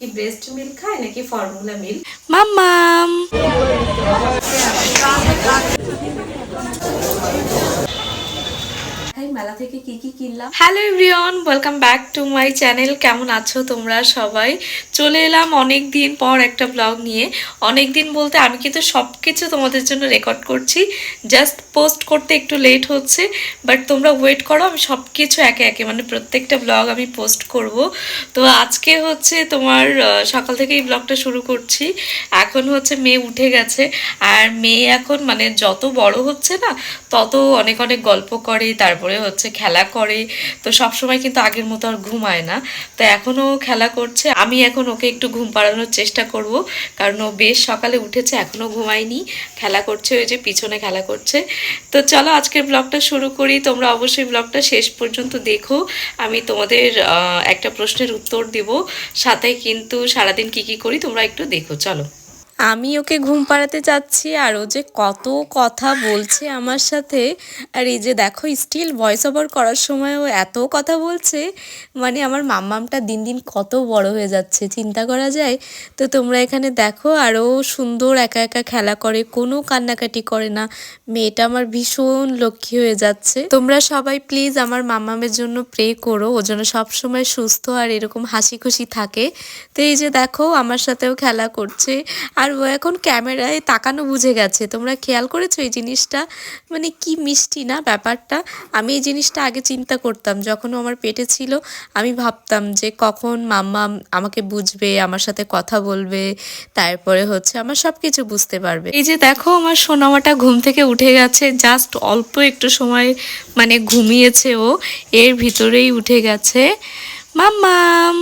কি breast milk খায় নাকি ফর্মুলা মিল্ক মাম্মাম। মেলা থেকে কি কি কিনলাম? Hello everyone, welcome back to my channel. কেমন আছো তোমরা সবাই? চলে এলাম অনেক দিন পর একটা ব্লগ নিয়ে। অনেক দিন বলতে আমি কিন্তু সব কিছু তোমাদের জন্য রেকর্ড করছি। জাস্ট পোস্ট করতে একটু লেট হচ্ছে বাট তোমরা ওয়েট করো, আমি সব কিছু একে একে মানে প্রত্যেকটা ব্লগ আমি পোস্ট করব। তো আজকে হচ্ছে তোমার সকাল থেকে এই ব্লগটা শুরু করছি। এখন হচ্ছে মেয়ে উঠে গেছে, আর মেয়ে এখন মানে যত বড় হচ্ছে না, তত অনেক অনেক গল্প করে, তারপরে হচ্ছে খেলা করে। তো সব সময় কিন্তু আগের মতো আর ঘুমায় না। তো এখনও খেলা করছে। আমি এখন ওকে একটু ঘুম পাড়ানোর চেষ্টা করব। কারণ ও বেশ সকালে উঠেছে, এখনও ঘুমায়নি। খেলা করছে ওই যে, পিছনে খেলা করছে। তো চলো আজকের ব্লগটা শুরু করি। তোমরা অবশ্যই ব্লগটা শেষ পর্যন্ত দেখো। আমি তোমাদের একটা প্রশ্নের উত্তর দিব। সাথে কিন্তু সারাদিন কি কি করি তোমরা একটু দেখো। চলো। আমি ওকে ঘুম পাড়াতে চাচ্ছি আর ও যে কত কথা বলছে আমার সাথে। আর এই যে দেখো স্টিল ভয়েস ওভার করার সময় ও এত কথা বলছে। মানে আমার মাম্মামটা দিন দিন কত বড় হয়ে যাচ্ছে, চিন্তা করা যায়? তো তোমরা এখানে দেখো আরও সুন্দর একা একা খেলা করে, কোনো কান্নাকাটি করে না। মেয়েটা আমার ভীষণ লক্ষ্মী হয়ে যাচ্ছে। তোমরা সবাই প্লিজ আমার মাম্মামের জন্য প্রে করো, ও যেন সবসময় সুস্থ আর এরকম হাসি খুশি থাকে। তো এই যে দেখো, আমার সাথেও খেলা করছে। আর ও এখন ক্যামেরায় তাকানো বুঝে গেছে। তোমরা খেয়াল করেছ এই জিনিসটা? মানে কি মিষ্টি না ব্যাপারটা? আমি এই জিনিসটা আগে চিন্তা করতাম, যখন আমার পেটে ছিল, আমি ভাবতাম যে কখন মাম্মা আমাকে বুঝবে, আমার সাথে কথা বলবে, তারপরে হচ্ছে আমার সব কিছু বুঝতে পারবে। এই যে দেখো, আমার সোনামাটা ঘুম থেকে উঠে গেছে জাস্ট অল্প একটু সময় মানে ঘুমিয়েছে ও, এর ভিতরেই উঠে গেছে, মাম্মাম।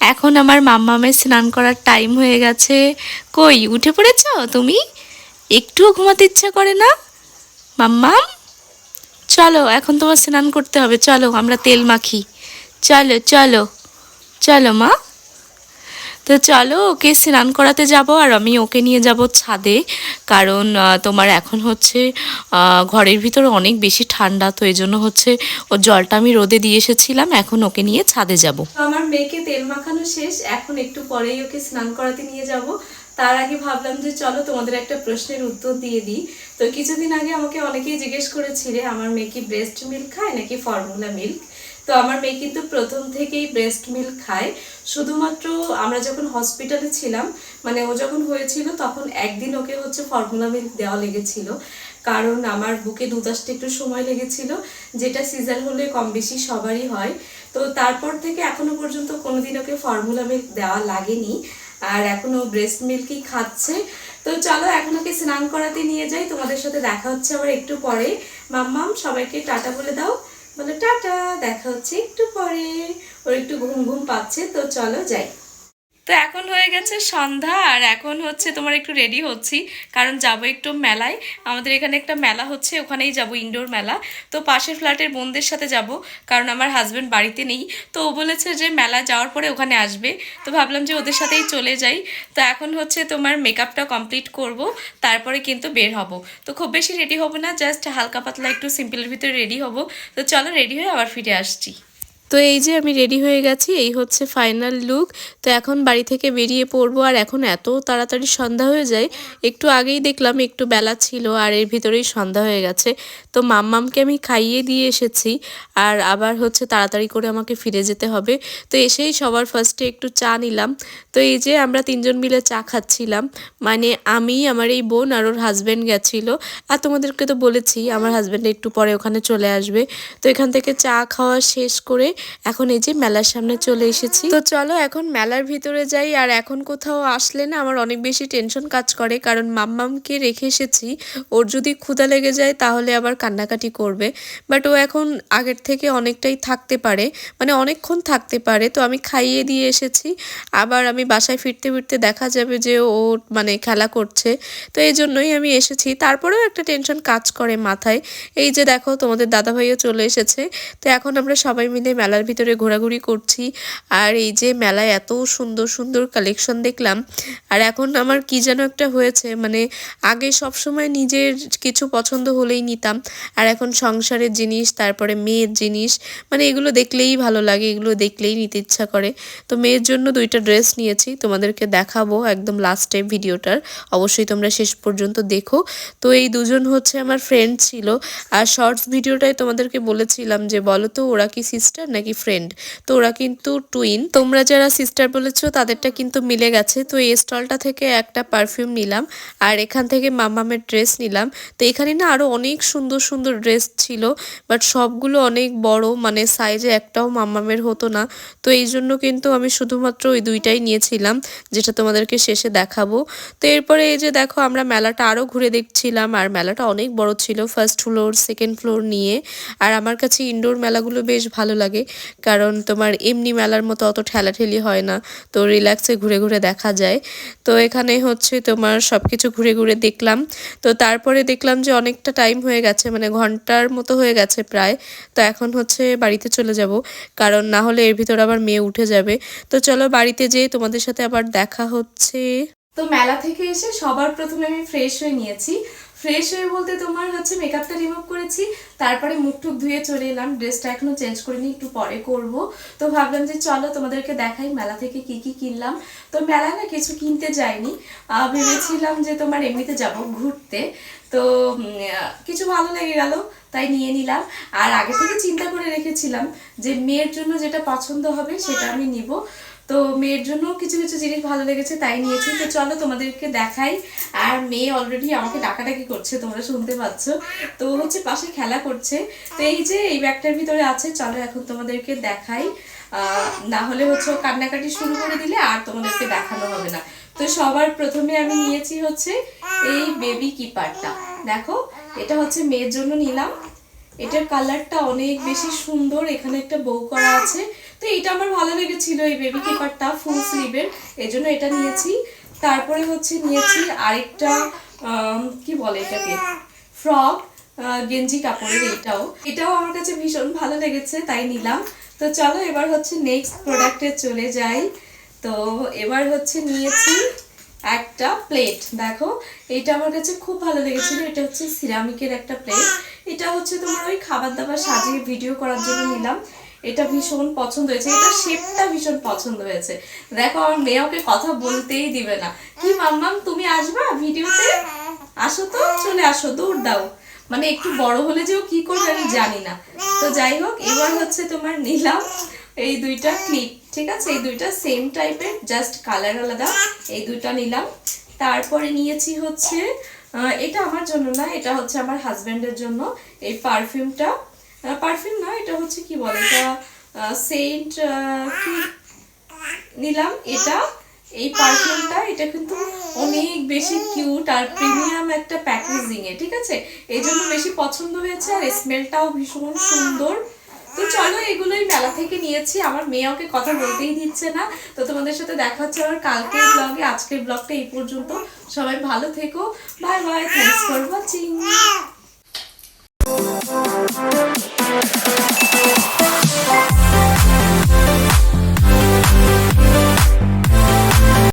এখন আমার মাম্মামের স্নান করার টাইম হয়ে গেছে। কই, উঠে পড়েছ তুমি? একটুও ঘুমাতে ইচ্ছা করে না? মাম্মাম? চলো, এখন তোমার স্নান করতে হবে। চলো, আমরা তেল মাখি। চলো চলো। চলো, মা। তো চলো ওকে স্নান করাতে যাব আর আমি ওকে নিয়ে যাব ছাদে। কারণ তোমার এখন হচ্ছে ঘরের ভিতরে অনেক বেশি ঠান্ডা, তো এই জন্য হচ্ছে ওর জলটা আমি রোদে দিয়ে এসেছিলাম, এখন ওকে নিয়ে ছাদে যাব। আমার মেয়েকে তেল মাখানো শেষ, এখন একটু পরেই ওকে স্নান করাতে নিয়ে যাব। তার আগে ভাবলাম যে চলো তোমাদের একটা প্রশ্নের উত্তর দিয়ে দিই। তো কিছুদিন আগে আমাকে অনেকেই জিজ্ঞেস করেছিলে, আমার মেয়ে কি ব্রেস্ট মিল্ক খায় নাকি ফর্মুলা মিল্ক তো আমার মেয়ে কিন্তু প্রথম থেকেই ব্রেস্ট মিল্ক খায়। শুধুমাত্র আমরা যখন হসপিটালে ছিলাম মানে ও যখন হয়েছিল তখন একদিন ওকে হচ্ছে ফর্মুলা মিল্ক দেওয়া লেগেছিল। কারণ আমার বুকে দুধ আসতে একটু সময় লেগেছিল, যেটা সিজার হলে কম বেশি সবারই হয়। তো তারপর থেকে এখনও পর্যন্ত কোনোদিন ওকে ফর্মুলা মিল্ক দেওয়া লাগেনি। আর এখনও ব্রেস্ট মিল্কই খাচ্ছে। তো চলো এখন ওকে স্নান করাতে নিয়ে যাই। তোমাদের সাথে দেখা হচ্ছে আবার একটু পরে। মাম্মাম, সবাইকে টাটা বলে দাও। বলে টাটা দেখা হচ্ছে একটু পরে। ওর একটু ঘুম ঘুম পাচ্ছে তো চলো যাই। তো এখন হয়ে গেছে সন্ধ্যা আর এখন হচ্ছে তোমার একটু রেডি হচ্ছি, কারণ যাব একটু মেলায়। আমাদের এখানে একটা মেলা হচ্ছে, ওখানেই যাব ইনডোর মেলা। তো পাশের ফ্ল্যাটের বোনদের সাথে যাব, কারণ আমার হাজব্যান্ড বাড়িতে নেই। তো ও বলেছে যে মেলা যাওয়ার পরে ওখানে আসবে। তো ভাবলাম যে ওদের সাথেই চলে যাই। তো এখন হচ্ছে তোমার মেকআপটা কমপ্লিট করব, তারপরে কিন্তু বের হব। তো খুব বেশি রেডি হব না জাস্ট হালকা পাতলা একটু সিম্পলের ভিতরে রেডি হব। তো চলো রেডি হয়ে আবার ফিরে আসছি। তো এই যে আমি রেডি হয়ে গেছি, এই হচ্ছে ফাইনাল লুক তো এখন বাড়ি থেকে বেরিয়ে পড়ব, আর এখন এত তাড়াতাড়ি সন্ধ্যা হয়ে যায়, একটু আগেই দেখলাম একটু বেলা ছিল, আর এর ভিতরেই সন্ধ্যা হয়ে গেছে। তো মাম্মামকে আমি খাইয়ে দিয়ে এসেছি, আর আবার হচ্ছে তাড়াতাড়ি করে আমাকে ফিরে যেতে হবে। তো এসেই সবার ফার্স্টে একটু চা নিলাম। তো এই যে আমরা তিনজন মিলে চা খাচ্ছিলাম মানে আমি, আমার এই বোন আর ওর হাজব্যান্ড গেছিল। আর তোমাদেরকে তো বলেছি, আমার হাজব্যান্ড একটু পরে ওখানে চলে আসবে। তো এখান থেকে চা খাওয়া শেষ করে এখন এই যে মেলার সামনে চলে এসেছি। তো চলো এখন মেলার ভিতরে যাই, আর এখন কোথাও আসলে না আমার অনেক বেশি টেনশন কাজ করে, কারণ মাম্মামকে রেখে এসেছি। ওর যদি ক্ষুধা লেগে যায় তাহলে আবার কান্নাকাটি করবে। বাট ও এখন আগের থেকে অনেকটাই থাকতে পারে মানে অনেকক্ষণ থাকতে পারে। তো আমি খাইয়ে দিয়ে এসেছি। আবার আমি বাসায় ফিরতে ফিরতে দেখা যাবে যে ও মানে খেলা করছে। তো এই জন্যই আমি এসেছি। তারপরেও একটা টেনশন কাজ করে মাথায়। এই যে দেখো তোমাদের দাদাভাইও চলে এসেছে। তো এখন আমরা সবাই মিলে মেলা মেলার ভিতরে ঘোরাঘুরি করছি। আর এই যে মেলায় এত সুন্দর সুন্দর কালেকশন দেখলাম। আর এখন আমার কি যেন একটা হয়েছে মানে আগে সব সময় নিজের কিছু পছন্দ হলেই নিতাম। আর এখন সংসারের জিনিস, তারপরে মেয়ের জিনিস মানে এগুলো দেখলেই ভালো লাগে, এগুলো দেখলেই নিতে ইচ্ছা করে। তো মেয়ের জন্য দুইটা ড্রেস নিয়েছি, তোমাদেরকে দেখাবো একদম লাস্টে ভিডিওটার। অবশ্যই তোমরা শেষ পর্যন্ত দেখো। তো এই দুজন হচ্ছে আমার ফ্রেন্ড ছিল। আর শর্টস ভিডিওটাই তোমাদেরকে বলেছিলাম যে, বলো তো ওরা কি সিস্টার নাকি ফ্রেন্ড তো ওরা কিন্তু টুইন তোমরা যারা সিস্টার বলেছ, তাদেরটা কিন্তু মিলে গেছে। তো এই স্টলটা থেকে একটা পারফিউম নিলাম আর এখান থেকে মামামের ড্রেস নিলাম। তো এখানে না আরও অনেক সুন্দর সুন্দর ড্রেস ছিল বাট সবগুলো অনেক বড় মানে সাইজে একটাও মামামের হতো না। তো এই জন্য কিন্তু আমি শুধুমাত্র ওই দুইটাই নিয়েছিলাম, যেটা তোমাদেরকে শেষে দেখাবো। তো এরপরে এই যে দেখো, আমরা মেলাটা আরও ঘুরে দেখছিলাম, আর মেলাটা অনেক বড় ছিল ফার্স্ট ফ্লোর সেকেন্ড ফ্লোর নিয়ে। আর আমার কাছে ইনডোর মেলাগুলো বেশ ভালো লাগে। কারণ তোমার এমনি মেলার মতো অত ঠেলাঠেলি হয় না। তো রিল্যাক্সে ঘুরে ঘুরে দেখা যায়। তো এখানে হচ্ছে তোমার সব কিছু ঘুরে ঘুরে দেখলাম। তো তারপরে দেখলাম যে অনেকটা টাইম হয়ে গেছে মানে ঘণ্টার মতো হয়ে গেছে প্রায়। তো এখন হচ্ছে বাড়িতে চলে যাব। কারণ না হলে এর ভিতর আবার মেয়ে উঠে যাবে। তো চলো বাড়িতে যেয়ে তোমাদের সাথে আবার দেখা হচ্ছে। তো মেলা থেকে এসে সবার প্রথমে আমি ফ্রেশ হয়ে নিয়েছি। ফ্রেশ হয়ে বলতে তোমার হচ্ছে মেকআপটা রিমুভ করেছি, তারপরে মুখ টুক ধুয়ে চলে এলাম ড্রেসটা এখনও চেঞ্জ করিনি, একটু পরে করব। তো ভাবলাম যে চলো তোমাদেরকে দেখাই মেলা থেকে কি কি কিনলাম। তো মেলায় না কিছু কিনতে যাইনি। ভেবেছিলাম যে তোমার এমনিতে যাব ঘুরতে। তো কিছু ভালো লেগে গেল, তাই নিয়ে নিলাম। আর আগে থেকে চিন্তা করে রেখেছিলাম যে মেয়ের জন্য যেটা পছন্দ হবে সেটা আমি নিব। তো মেয়ের জন্য কিছু কিছু জিনিস ভালো লেগেছে, তাই নিয়েছি। তো চলো তোমাদেরকে দেখাই। আর মেয়ে অলরেডি আমাকে ডাকাডাকি করছে, তোমরা শুনতে পাচ্ছ। তো হচ্ছে পাশে খেলা করছে। তো এই যে, এই ব্যাগটার ভিতরে আছে, চলো এখন তোমাদেরকে দেখাই। না হলে হচ্ছে কান্নাকাটি শুরু করে দিলে আর তোমাদেরকে দেখানো হবে না। তো সবার প্রথমে আমি নিয়েছি হচ্ছে এই বেবি কিপারটা দেখো, এটা হচ্ছে মেয়ের জন্য নিলাম। এটার কালারটা অনেক বেশি সুন্দর, এখানে একটা বউ করা আছে। তো এটা আমার ভালো লেগেছিল এই বেবি কিপারটা ফুল স্লিভের এজন্য এটা নিয়েছি। তারপরে হচ্ছে নিয়েছি আরেকটা কি বলে এটাকে? ফ্রক গেঞ্জি কাপড়ের এটাও। এটাও আমার কাছে ভীষণ ভালো লেগেছে, তাই নিলাম। তো চলো এবার হচ্ছে নেক্সট প্রোডাক্টে চলে যাই। তো এবার হচ্ছে নিয়েছি একটা প্লেট দেখো এটা আমার কাছে খুব ভালো লেগেছিল। এটা হচ্ছে সিরামিকের একটা প্লেট এটা হচ্ছে তোমার ওই খাবার দাবার সাজিয়ে ভিডিও করার জন্য নিলাম। এটা ভীষণ পছন্দ হয়েছে। এটা শেপটা ভীষণ পছন্দ হয়েছে। দেখো, আমার মেয়ে কথা বলতেই দিবে না। কি মাম্মাম তুমি আসবা ভিডিওতে আসো তো, চলে আসো, দৌড় দাও। মানে একটু বড় হলে যে ও কি করবে আমি জানি না। তো যাই হোক, এবার হচ্ছে তোমার নিলাম এই দুইটা ক্লিপ ঠিক আছে? এই দুইটা সেম টাইপের জাস্ট কালার আলাদা। এই দুইটা নিলাম। তারপরে নিয়েছি হচ্ছে এটা আমার জন্য না, এটা হচ্ছে আমার হাজব্যান্ডের জন্য। এই পারফিউমটা পারফিউম না, এটা হচ্ছে কি বলে এটা? সেন্ট কি? নিলাম এটা। এই পারফিউমটা এটা কিন্তু অনেক বেশি কিউট আর প্রিমিয়াম একটা প্যাকেজিং এ ঠিক আছে? এই জন্য বেশি পছন্দ হয়েছে আর স্মেলটাও ভীষণ সুন্দর। তো চলো এগুলোই মেলা থেকে নিয়েছি। আমার মেয়ে ওকে কথা বলতেই দিচ্ছে না। তো তোমাদের সাথে দেখা হচ্ছে আমার কালকের ব্লগে আজকের ব্লগটা এই পর্যন্ত। সবাই ভালো থেকো। Bye bye. Thanks for watching